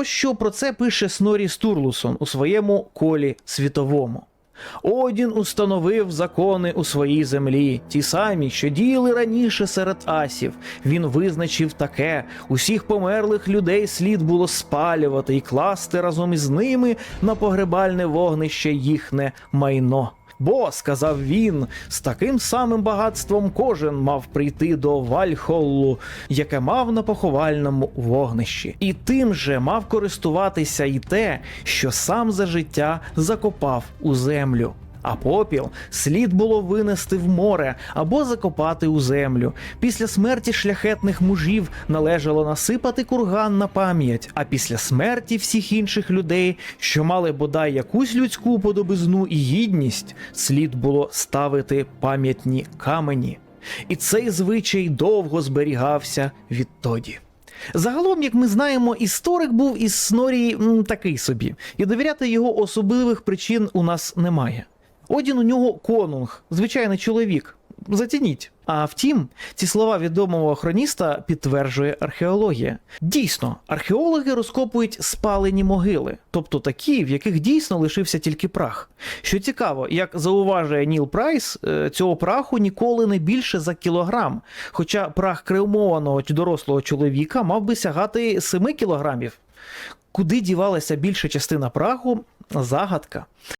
Ось що про це пише Снорі Стурлусон у своєму колі світовому. Одін установив закони у своїй землі, ті самі, що діяли раніше серед асів. Він визначив таке: усіх померлих людей слід було спалювати і класти разом із ними на погребальне вогнище їхнє майно. Бо, сказав він, з таким самим багатством кожен мав прийти до Вальхоллу, яке мав на поховальному вогнищі, і тим же мав користуватися і те, що сам за життя закопав у землю. А попіл слід було винести в море або закопати у землю. Після смерті шляхетних мужів належало насипати курган на пам'ять, а після смерті всіх інших людей, що мали бодай якусь людську подобизну і гідність, слід було ставити пам'ятні камені. І цей звичай довго зберігався відтоді. Загалом, як ми знаємо, історик був із Снорії такий собі, і довіряти його особливих причин у нас немає. Одін у нього конунг, звичайний чоловік. Зацініть. А втім, ці слова відомого хроніста підтверджує археологія. Дійсно, археологи розкопують спалені могили, тобто такі, в яких дійсно лишився тільки прах. Що цікаво, як зауважує Ніл Прайс, е, цього праху ніколи не більше за кілограм. Хоча прах кремованого дорослого чоловіка мав би сягати 7 кілограмів. Куди дівалася більша частина праху? Загадка.